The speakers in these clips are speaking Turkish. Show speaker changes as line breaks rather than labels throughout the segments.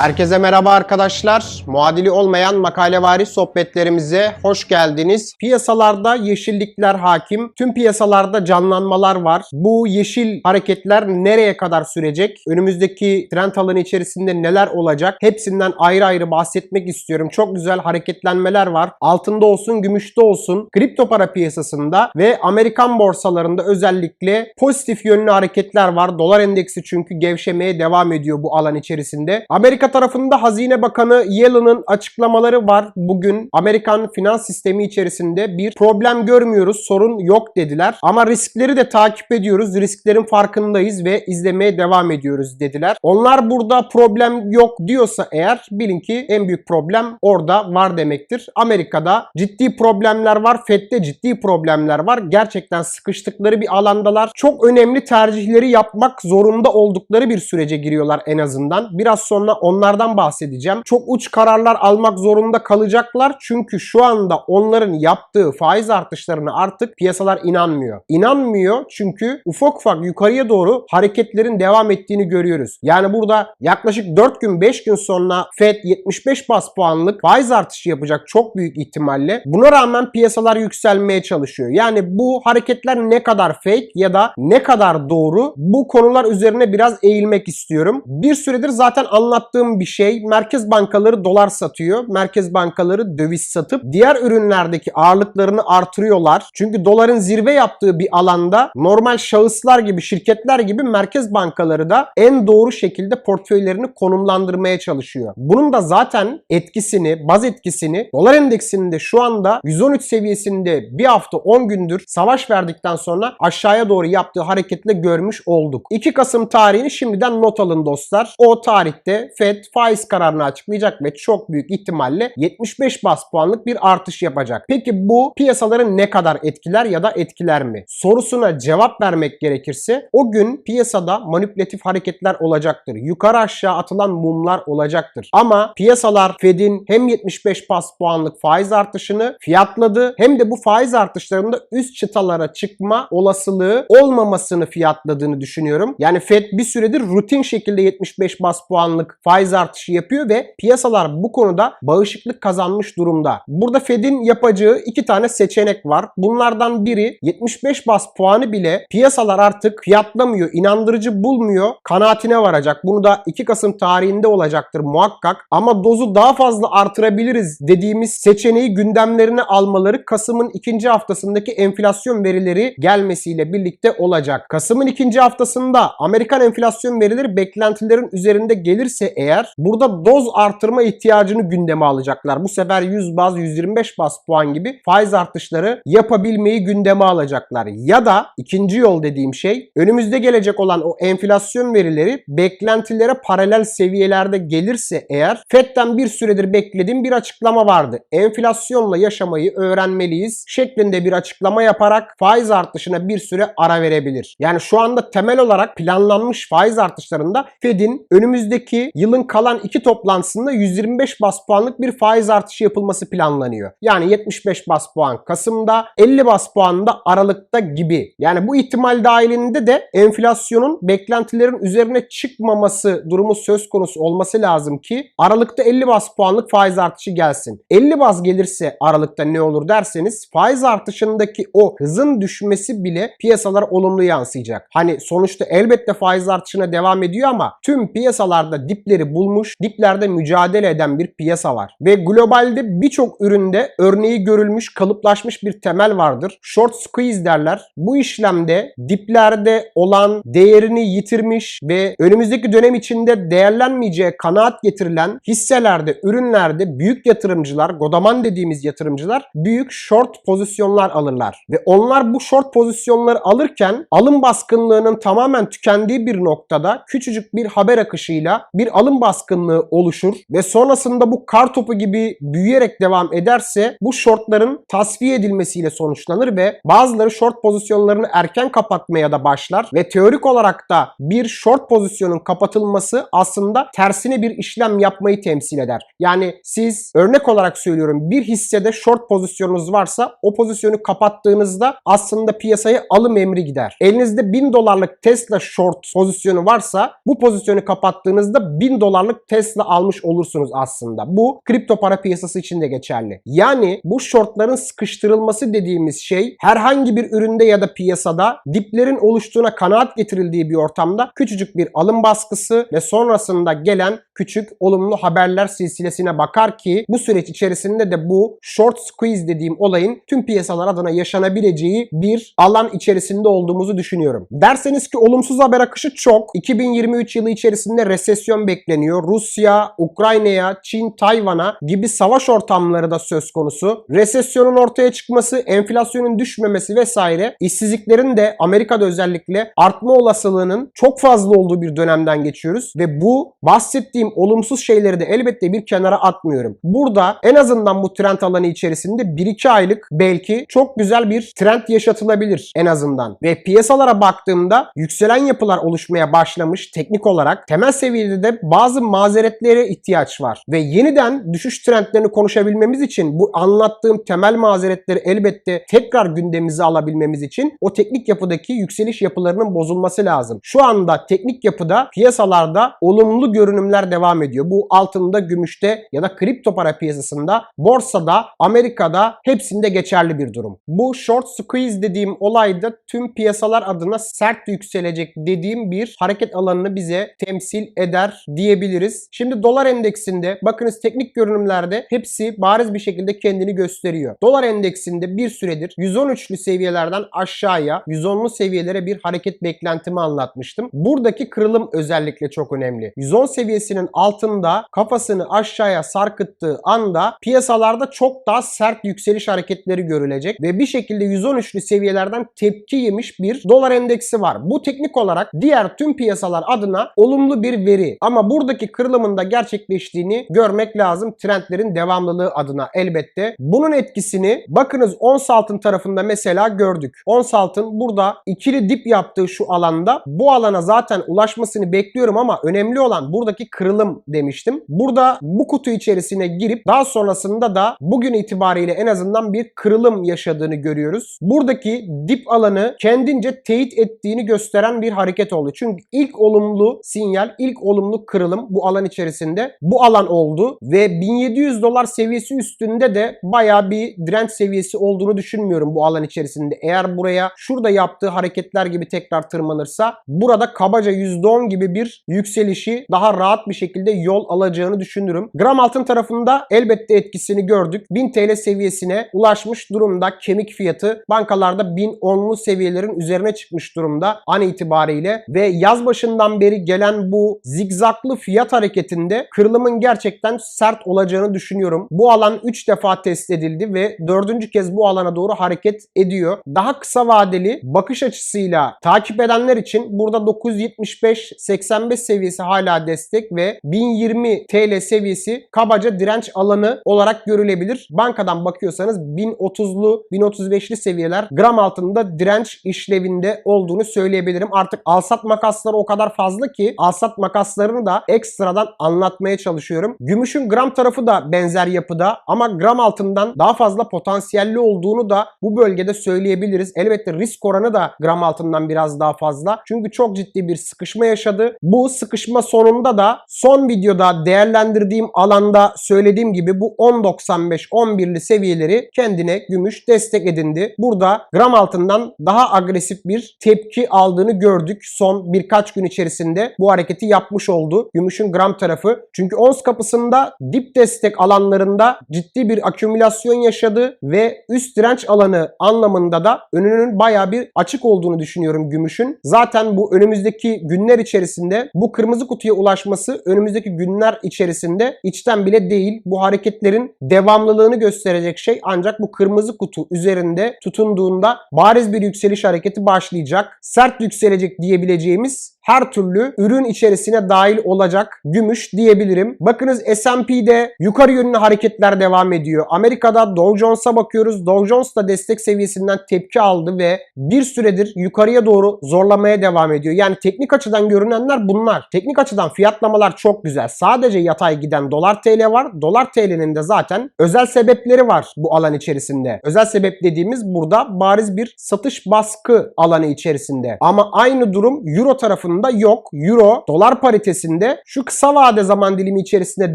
Herkese merhaba arkadaşlar. Muadili olmayan makalevari sohbetlerimize hoş geldiniz. Piyasalarda yeşillikler hakim. Tüm piyasalarda canlanmalar var. Bu yeşil hareketler nereye kadar sürecek? Önümüzdeki trend alanı içerisinde neler olacak? Hepsinden ayrı ayrı bahsetmek istiyorum. Çok güzel hareketlenmeler var. Altında olsun, gümüşte olsun. Kripto para piyasasında ve Amerikan borsalarında özellikle pozitif yönlü hareketler var. Dolar endeksi çünkü gevşemeye devam ediyor bu alan içerisinde. Amerika tarafında Hazine Bakanı Yellen'ın açıklamaları var. Bugün Amerikan finans sistemi içerisinde bir problem görmüyoruz, sorun yok dediler. Ama riskleri de takip ediyoruz, risklerin farkındayız ve izlemeye devam ediyoruz dediler. Onlar burada problem yok diyorsa eğer bilin ki en büyük problem orada var demektir. Amerika'da ciddi problemler var, FED'de ciddi problemler var. Gerçekten sıkıştıkları bir alandalar. Çok önemli tercihleri yapmak zorunda oldukları bir sürece giriyorlar en azından. Biraz sonra onlardan bahsedeceğim. Çok uç kararlar almak zorunda kalacaklar. Çünkü şu anda onların yaptığı faiz artışlarına artık piyasalar inanmıyor. İnanmıyor çünkü ufak ufak yukarıya doğru hareketlerin devam ettiğini görüyoruz. Yani burada yaklaşık 4 gün 5 gün sonra Fed 75 bas puanlık faiz artışı yapacak çok büyük ihtimalle. Buna rağmen piyasalar yükselmeye çalışıyor. Yani bu hareketler ne kadar fake ya da ne kadar doğru bu konular üzerine biraz eğilmek istiyorum. Bir süredir zaten anlattığım bir şey. Merkez bankaları dolar satıyor. Merkez bankaları döviz satıp diğer ürünlerdeki ağırlıklarını artırıyorlar. Çünkü doların zirve yaptığı bir alanda normal şahıslar gibi, şirketler gibi merkez bankaları da en doğru şekilde portföylerini konumlandırmaya çalışıyor. Bunun da zaten etkisini, baz etkisini dolar endeksinin de şu anda 113 seviyesinde bir hafta 10 gündür savaş verdikten sonra aşağıya doğru yaptığı hareketle görmüş olduk. 2 Kasım tarihini şimdiden not alın dostlar. O tarihte Fed faiz kararını açıklayacak ve çok büyük ihtimalle 75 bas puanlık bir artış yapacak. Peki bu piyasaları ne kadar etkiler ya da etkiler mi? Sorusuna cevap vermek gerekirse o gün piyasada manipülatif hareketler olacaktır. Yukarı aşağı atılan mumlar olacaktır. Ama piyasalar Fed'in hem 75 bas puanlık faiz artışını fiyatladı hem de bu faiz artışlarında üst çıtalara çıkma olasılığı olmamasını fiyatladığını düşünüyorum. Yani Fed bir süredir rutin şekilde 75 bas puanlık faiz artışı yapıyor ve piyasalar bu konuda bağışıklık kazanmış durumda. Burada Fed'in yapacağı iki tane seçenek var. Bunlardan biri 75 bas puanı bile piyasalar artık fiyatlamıyor, inandırıcı bulmuyor, kanaatine varacak. Bunu da 2 Kasım tarihinde olacaktır muhakkak. Ama dozu daha fazla artırabiliriz dediğimiz seçeneği gündemlerine almaları Kasım'ın ikinci haftasındaki enflasyon verileri gelmesiyle birlikte olacak. Kasım'ın ikinci haftasında Amerikan enflasyon verileri beklentilerin üzerinde gelirse eğer burada doz artırma ihtiyacını gündeme alacaklar. Bu sefer 100 baz 125 bas puan gibi faiz artışları yapabilmeyi gündeme alacaklar. Ya da ikinci yol dediğim şey önümüzde gelecek olan o enflasyon verileri beklentilere paralel seviyelerde gelirse eğer FED'den bir süredir beklediğim bir açıklama vardı. Enflasyonla yaşamayı öğrenmeliyiz şeklinde bir açıklama yaparak faiz artışına bir süre ara verebilir. Yani şu anda temel olarak planlanmış faiz artışlarında Fed'in önümüzdeki yılın kalan iki toplantısında 125 bas puanlık bir faiz artışı yapılması planlanıyor. Yani 75 bas puan Kasım'da 50 bas puan da Aralık'ta gibi. Yani bu ihtimal dahilinde de enflasyonun beklentilerin üzerine çıkmaması durumu söz konusu olması lazım ki Aralık'ta 50 bas puanlık faiz artışı gelsin. 50 bas gelirse Aralık'ta ne olur derseniz faiz artışındaki o hızın düşmesi bile piyasalara olumlu yansıyacak. Hani sonuçta elbette faiz artışına devam ediyor ama tüm piyasalarda dipleri bulmuş, diplerde mücadele eden bir piyasa var. Ve globalde birçok üründe örneği görülmüş, kalıplaşmış bir temel vardır. Short squeeze derler. Bu işlemde diplerde olan değerini yitirmiş ve önümüzdeki dönem içinde değerlenmeyeceği kanaat getirilen hisselerde, ürünlerde büyük yatırımcılar, godaman dediğimiz yatırımcılar büyük short pozisyonlar alırlar. Ve onlar bu short pozisyonları alırken alım baskınlığının tamamen tükendiği bir noktada küçücük bir haber akışıyla bir alım baskınlığı oluşur ve sonrasında bu kar topu gibi büyüyerek devam ederse bu shortların tasfiye edilmesiyle sonuçlanır ve bazıları short pozisyonlarını erken kapatmaya da başlar ve teorik olarak da bir short pozisyonun kapatılması aslında tersine bir işlem yapmayı temsil eder. Yani siz örnek olarak söylüyorum bir hissede short pozisyonunuz varsa o pozisyonu kapattığınızda aslında piyasaya alım emri gider. Elinizde 1000 dolarlık Tesla short pozisyonu varsa bu pozisyonu kapattığınızda 1000 1000 dolarlık Tesla almış olursunuz aslında. Bu kripto para piyasası için de geçerli. Yani bu shortların sıkıştırılması dediğimiz şey herhangi bir üründe ya da piyasada diplerin oluştuğuna kanaat getirildiği bir ortamda küçücük bir alım baskısı ve sonrasında gelen küçük olumlu haberler silsilesine bakar ki bu süreç içerisinde de bu short squeeze dediğim olayın tüm piyasalar adına yaşanabileceği bir alan içerisinde olduğumuzu düşünüyorum. Derseniz ki olumsuz haber akışı çok. 2023 yılı içerisinde resesyon bekleniyor. Rusya, Ukrayna'ya, Çin, Tayvan'a gibi savaş ortamları da söz konusu. Resesyonun ortaya çıkması, enflasyonun düşmemesi vesaire işsizliklerin de Amerika'da özellikle artma olasılığının çok fazla olduğu bir dönemden geçiyoruz ve bu bahsettiğim olumsuz şeyleri de elbette bir kenara atmıyorum. Burada en azından bu trend alanı içerisinde 1-2 aylık belki çok güzel bir trend yaşatılabilir en azından. Ve piyasalara baktığımda yükselen yapılar oluşmaya başlamış teknik olarak temel seviyede de bazı mazeretlere ihtiyaç var. Ve yeniden düşüş trendlerini konuşabilmemiz için bu anlattığım temel mazeretleri elbette tekrar gündemimize alabilmemiz için o teknik yapıdaki yükseliş yapılarının bozulması lazım. Şu anda teknik yapıda piyasalarda olumlu görünümler devam ediyor. Bu altında, gümüşte ya da kripto para piyasasında, borsada, Amerika'da hepsinde geçerli bir durum. Bu short squeeze dediğim olayda tüm piyasalar adına sert yükselecek dediğim bir hareket alanını bize temsil eder diyebiliriz. Şimdi dolar endeksinde bakınız teknik görünümlerde hepsi bariz bir şekilde kendini gösteriyor. Dolar endeksinde bir süredir 113'lü seviyelerden aşağıya 110'lu seviyelere bir hareket beklentimi anlatmıştım. Buradaki kırılım özellikle çok önemli. 110 seviyesinin altında kafasını aşağıya sarkıttığı anda piyasalarda çok daha sert yükseliş hareketleri görülecek ve bir şekilde 113'lü seviyelerden tepki yemiş bir dolar endeksi var. Bu teknik olarak diğer tüm piyasalar adına olumlu bir veri ama buradaki kırılımın da gerçekleştiğini görmek lazım trendlerin devamlılığı adına elbette. Bunun etkisini bakınız ons altın tarafında mesela gördük. Ons altın burada ikili dip yaptığı şu alanda bu alana zaten ulaşmasını bekliyorum ama önemli olan buradaki kırılım demiştim. Burada bu kutu içerisine girip daha sonrasında da bugün itibariyle en azından bir kırılım yaşadığını görüyoruz. Buradaki dip alanı kendince teyit ettiğini gösteren bir hareket oldu. Çünkü ilk olumlu sinyal, ilk olumlu kırılım bu alan içerisinde bu alan oldu ve 1700 dolar seviyesi üstünde de baya bir direnç seviyesi olduğunu düşünmüyorum bu alan içerisinde. Eğer buraya şurada yaptığı hareketler gibi tekrar tırmanırsa burada kabaca %10 gibi bir yükselişi daha rahat bir şekilde yol alacağını düşünürüm. Gram altın tarafında elbette etkisini gördük. 1000 TL seviyesine ulaşmış durumda kemik fiyatı bankalarda 1010'lu seviyelerin üzerine çıkmış durumda an itibariyle ve yaz başından beri gelen bu zigzaklı fiyat hareketinde kırılımın gerçekten sert olacağını düşünüyorum. Bu alan 3 defa test edildi ve 4. kez bu alana doğru hareket ediyor. Daha kısa vadeli bakış açısıyla takip edenler için burada 975-85 seviyesi hala destek ve 1020 TL seviyesi kabaca direnç alanı olarak görülebilir. Bankadan bakıyorsanız 1030'lu 1035'li seviyeler gram altında direnç işlevinde olduğunu söyleyebilirim. Artık alsat makasları o kadar fazla ki alsat makaslarını da ekstradan anlatmaya çalışıyorum. Gümüşün gram tarafı da benzer yapıda ama gram altından daha fazla potansiyelli olduğunu da bu bölgede söyleyebiliriz. Elbette risk oranı da gram altından biraz daha fazla. Çünkü çok ciddi bir sıkışma yaşadı. Bu sıkışma sonunda da son videoda değerlendirdiğim alanda söylediğim gibi bu 10.95-11'li seviyeleri kendine gümüş destek edindi. Burada gram altından daha agresif bir tepki aldığını gördük. Son birkaç gün içerisinde bu hareketi yapmış oldu. Gümüşün gram tarafı. Çünkü ons kapısında dip destek alanlarında ciddi bir akümülasyon yaşadı ve üst direnç alanı anlamında da önünün baya bir açık olduğunu düşünüyorum gümüşün. Zaten bu önümüzdeki günler içerisinde bu kırmızı kutuya ulaşması önümüzdeki günler içerisinde içten bile değil. Bu hareketlerin devamlılığını gösterecek şey ancak bu kırmızı kutu üzerinde tutunduğunda bariz bir yükseliş hareketi başlayacak. Sert yükselecek diyebileceğimiz her türlü ürün içerisine dahil olacak gümüş diyebilirim. Bakınız S&P'de yukarı yönlü hareketler devam ediyor. Amerika'da Dow Jones'a bakıyoruz. Dow Jones da destek seviyesinden tepki aldı ve bir süredir yukarıya doğru zorlamaya devam ediyor. Yani teknik açıdan görünenler bunlar. Teknik açıdan fiyatlamalar çok güzel. Sadece yatay giden dolar TL var. Dolar TL'nin de zaten özel sebepleri var bu alan içerisinde. Özel sebep dediğimiz burada bariz bir satış baskı alanı içerisinde. Ama aynı durum Euro tarafında tarafında yok. Euro dolar paritesinde şu kısa vade zaman dilimi içerisinde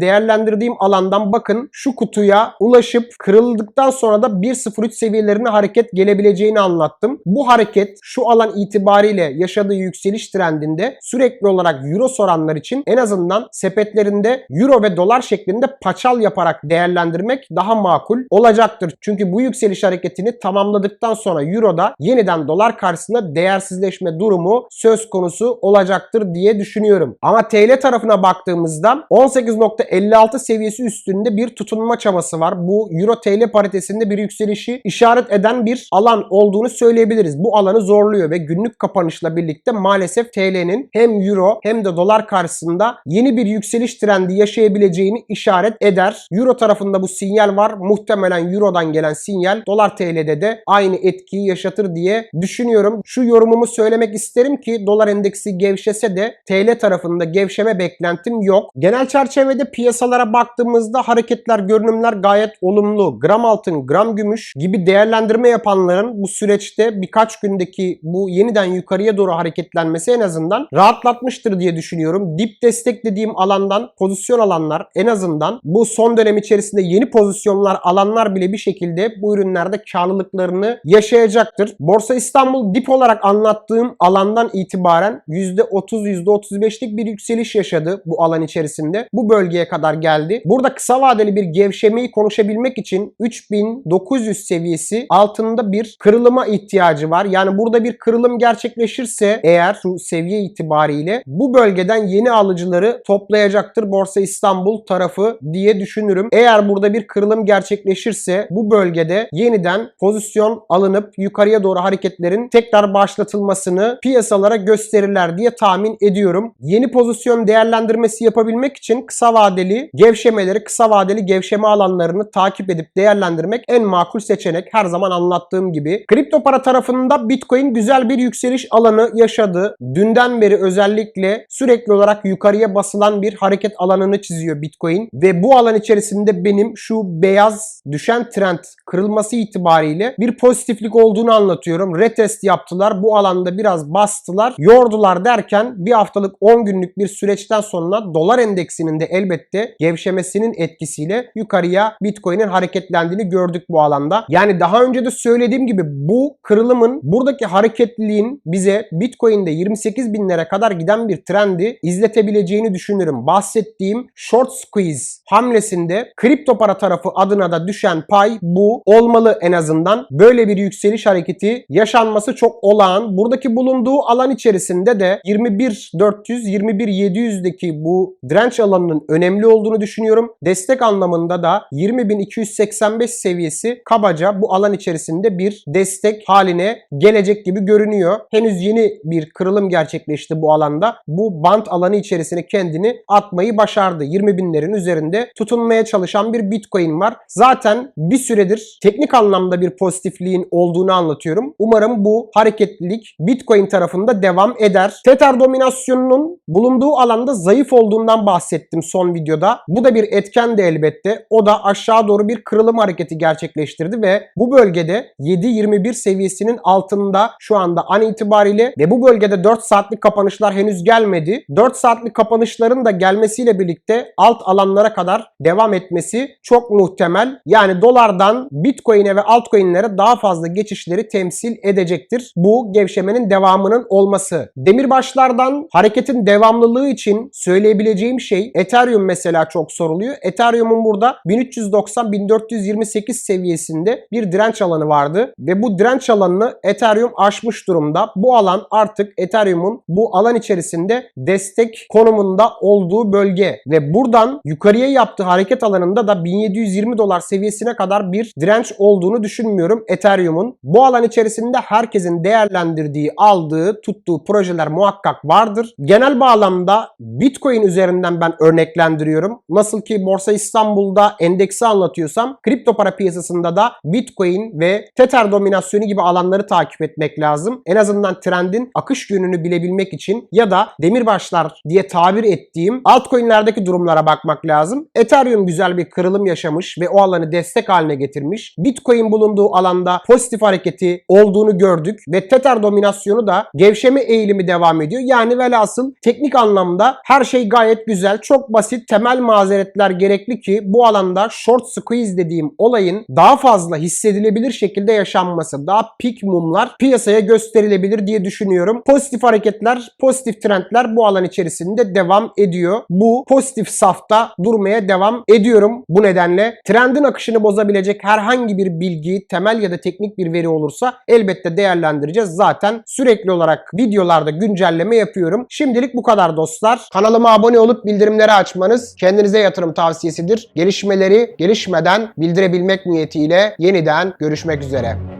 değerlendirdiğim alandan bakın şu kutuya ulaşıp kırıldıktan sonra da 1.03 seviyelerine hareket gelebileceğini anlattım. Bu hareket şu alan itibariyle yaşadığı yükseliş trendinde sürekli olarak euro soranlar için en azından sepetlerinde euro ve dolar şeklinde paçal yaparak değerlendirmek daha makul olacaktır. Çünkü bu yükseliş hareketini tamamladıktan sonra euroda yeniden dolar karşısında değersizleşme durumu söz konusu olacaktır diye düşünüyorum. Ama TL tarafına baktığımızda 18.56 seviyesi üstünde bir tutunma çabası var. Bu euro TL paritesinde bir yükselişi işaret eden bir alan olduğunu söyleyebiliriz. Bu alanı zorluyor ve günlük kapanışla birlikte maalesef TL'nin hem euro hem de dolar karşısında yeni bir yükseliş trendi yaşayabileceğini işaret eder. Euro tarafında bu sinyal var. Muhtemelen eurodan gelen sinyal dolar TL'de de aynı etkiyi yaşatır diye düşünüyorum. Şu yorumumu söylemek isterim ki dolar endeksi gevşese de TL tarafında gevşeme beklentim yok. Genel çerçevede piyasalara baktığımızda hareketler, görünümler gayet olumlu. Gram altın, gram gümüş gibi değerlendirme yapanların bu süreçte birkaç gündeki bu yeniden yukarıya doğru hareketlenmesi en azından rahatlatmıştır diye düşünüyorum. Dip destek dediğim alandan pozisyon alanlar en azından bu son dönem içerisinde yeni pozisyonlar alanlar bile bir şekilde bu ürünlerde karlılıklarını yaşayacaktır. Borsa İstanbul dip olarak anlattığım alandan itibaren %30 %35'lik bir yükseliş yaşadı bu alan içerisinde. Bu bölgeye kadar geldi. Burada kısa vadeli bir gevşemeyi konuşabilmek için 3900 seviyesi altında bir kırılıma ihtiyacı var. Yani burada bir kırılım gerçekleşirse eğer şu seviye itibariyle bu bölgeden yeni alıcıları toplayacaktır Borsa İstanbul tarafı diye düşünürüm. Eğer burada bir kırılım gerçekleşirse bu bölgede yeniden pozisyon alınıp yukarıya doğru hareketlerin tekrar başlatılmasını piyasalara gösterirler diye tahmin ediyorum. Yeni pozisyon değerlendirmesi yapabilmek için kısa vadeli gevşemeleri, kısa vadeli gevşeme alanlarını takip edip değerlendirmek en makul seçenek. Her zaman anlattığım gibi. Kripto para tarafında Bitcoin güzel bir yükseliş alanı yaşadı. Dünden beri özellikle sürekli olarak yukarıya basılan bir hareket alanını çiziyor Bitcoin ve bu alan içerisinde benim şu beyaz düşen trend kırılması itibariyle bir pozitiflik olduğunu anlatıyorum. Retest yaptılar. Bu alanda biraz bastılar. Yordular derken bir haftalık 10 günlük bir süreçten sonra dolar endeksinin de elbette gevşemesinin etkisiyle yukarıya Bitcoin'in hareketlendiğini gördük bu alanda. Yani daha önce de söylediğim gibi bu kırılımın buradaki hareketliliğin bize Bitcoin'de 28 binlere kadar giden bir trendi izletebileceğini düşünürüm. Bahsettiğim short squeeze hamlesinde kripto para tarafı adına da düşen pay bu olmalı en azından. Böyle bir yükseliş hareketi yaşanması çok olağan. Buradaki bulunduğu alan içerisinde de 21400 21700'deki bu direnç alanının önemli olduğunu düşünüyorum. Destek anlamında da 20285 seviyesi kabaca bu alan içerisinde bir destek haline gelecek gibi görünüyor. Henüz yeni bir kırılım gerçekleşti bu alanda. Bu bant alanı içerisine kendini atmayı başardı. 20 binlerin üzerinde tutunmaya çalışan bir Bitcoin var. Zaten bir süredir teknik anlamda bir pozitifliğin olduğunu anlatıyorum. Umarım bu hareketlilik Bitcoin tarafında devam eder. Tether dominasyonunun bulunduğu alanda zayıf olduğundan bahsettim son videoda. Bu da bir etken de elbette. O da aşağı doğru bir kırılım hareketi gerçekleştirdi ve bu bölgede 7.21 seviyesinin altında şu anda an itibariyle ve bu bölgede 4 saatlik kapanışlar henüz gelmedi. 4 saatlik kapanışların da gelmesiyle birlikte alt alanlara kadar devam etmesi çok muhtemel. Yani dolardan Bitcoin'e ve altcoin'lere daha fazla geçişleri temsil edecektir. Bu gevşemenin devamının olması. Demirbaşlardan hareketin devamlılığı için söyleyebileceğim şey Ethereum mesela çok soruluyor. Ethereum'un burada 1390-1428 seviyesinde bir direnç alanı vardı ve bu direnç alanını Ethereum aşmış durumda. Bu alan artık Ethereum'un bu alan içerisinde destek konumunda olduğu bölge ve buradan yukarıya yaptığı hareket alanında da 1720 dolar seviyesine kadar bir direnç olduğunu düşünmüyorum Ethereum'un. Bu alan içerisinde herkesin değerlendirdiği, aldığı, tuttuğu projeler muhakkak vardır. Genel bağlamda Bitcoin üzerinden ben örneklendiriyorum. Nasıl ki Borsa İstanbul'da endeksi anlatıyorsam kripto para piyasasında da Bitcoin ve Tether dominasyonu gibi alanları takip etmek lazım. En azından trendin akış yönünü bilebilmek için ya da demirbaşlar diye tabir ettiğim altcoin'lerdeki durumlara bakmak lazım. Ethereum güzel bir kırılım yaşamış ve o alanı destek haline getirmiş. Bitcoin bulunduğu alanda pozitif hareketi olduğunu gördük ve Tether dominasyonu da gevşeme eğilimi devam devam ediyor. Yani velhasıl teknik anlamda her şey gayet güzel. Çok basit temel mazeretler gerekli ki bu alanda short squeeze dediğim olayın daha fazla hissedilebilir şekilde yaşanması, daha pik mumlar piyasaya gösterilebilir diye düşünüyorum. Pozitif hareketler, pozitif trendler bu alan içerisinde devam ediyor. Bu pozitif safta durmaya devam ediyorum. Bu nedenle trendin akışını bozabilecek herhangi bir bilgi, temel ya da teknik bir veri olursa elbette değerlendireceğiz. Zaten sürekli olarak videolarda güncelleme yapıyorum. Şimdilik bu kadar dostlar. Kanalıma abone olup bildirimleri açmanız kendinize yatırım tavsiyesidir. Gelişmeleri gelişmeden bildirebilmek niyetiyle yeniden görüşmek üzere.